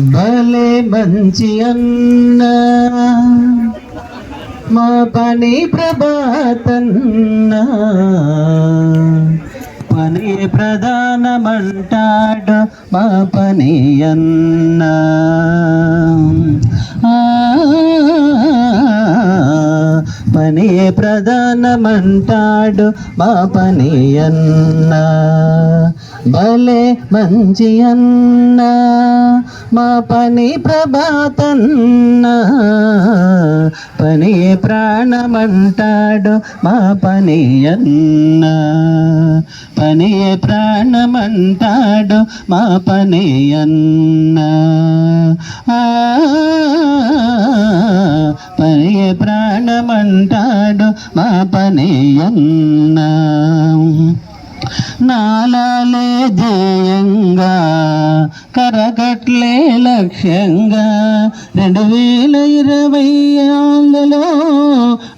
భలే మంచి అన్న. మా పని ప్రభాతన్న. పని ప్రధానమంటాడు మా పని అన్న. పని ప్రధానమంటాడు మా పని అన్నా. భలే మంచి అన్న మా పని ప్రభాతన్న. పని ప్రాణమంటాడు మా పని అన్న. పని ప్రాణమంటాడు మా పని అన్న. పని ప్రాణమంటాడు మా పని అన్న. నాలాలే ధ్యేయంగా కరకట్లే లక్ష్యంగా. రెండు వేల ఇరవై ఆరులో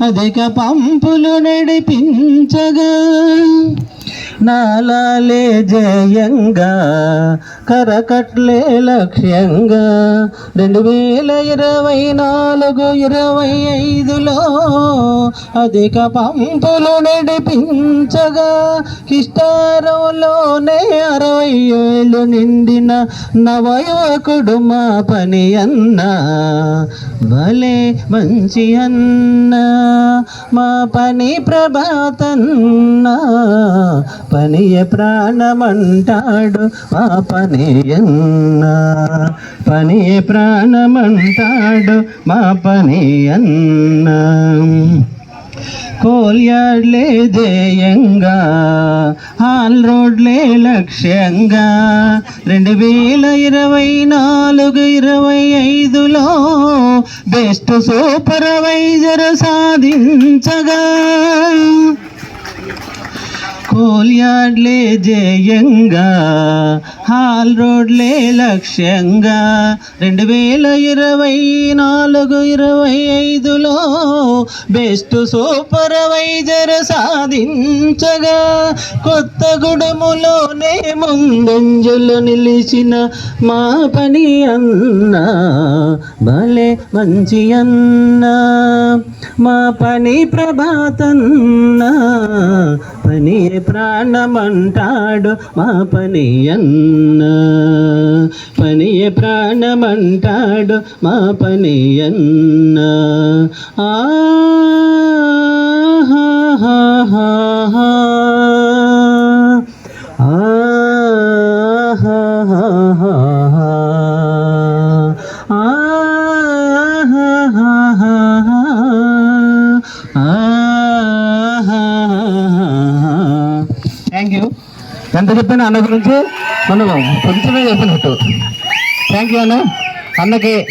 అధిక పంపులు నడిపించగా నాలాలే జయంగా కరకట్లే లక్ష్యంగా. రెండు వేల ఇరవై నాలుగు ఇరవై ఐదులో అధిక పంపులు నడిపించగా కిష్టారంలోనే అరవై ఏళ్ళు నిండిన నవయువకుడు మా పని అన్న. భలే మంచి అన్న మా పని ప్రభాతన్న. పనియ ప్రాణమంటాడు మా పనియ ప్రాణమంటాడు మా కోల్యాడ్లే జయంగా హాల్ రోడ్లే లక్ష్యంగా. రెండు వేల ఇరవై నాలుగు ఇరవై ఐదులో బెస్ట్ సూపర్వైజర్ సాధించగా. కోల్యాడ్లే జయంగా హాల్ రోడ్లే లక్ష్యంగా. రెండు వేల ఇరవై నాలుగు ఇరవై ఐదులో బెస్ట్ సూపర్వైజర్ సాధించగా. కొత్త గుడములోనే ముందంజలు నిలిచిన మా పని అన్న భలే మంచి అన్నా. మా పని ప్రభాతన్న పని ప్రాణమంటాడు మా పని అన్న. పని ప్రాణమంటాడు మా పని అన్న. ఆ ఎంత చెప్పినా అన్న గురించి మనం కొంచెమే చెప్పినట్టు. థ్యాంక్ యూ అన్న. అన్నకి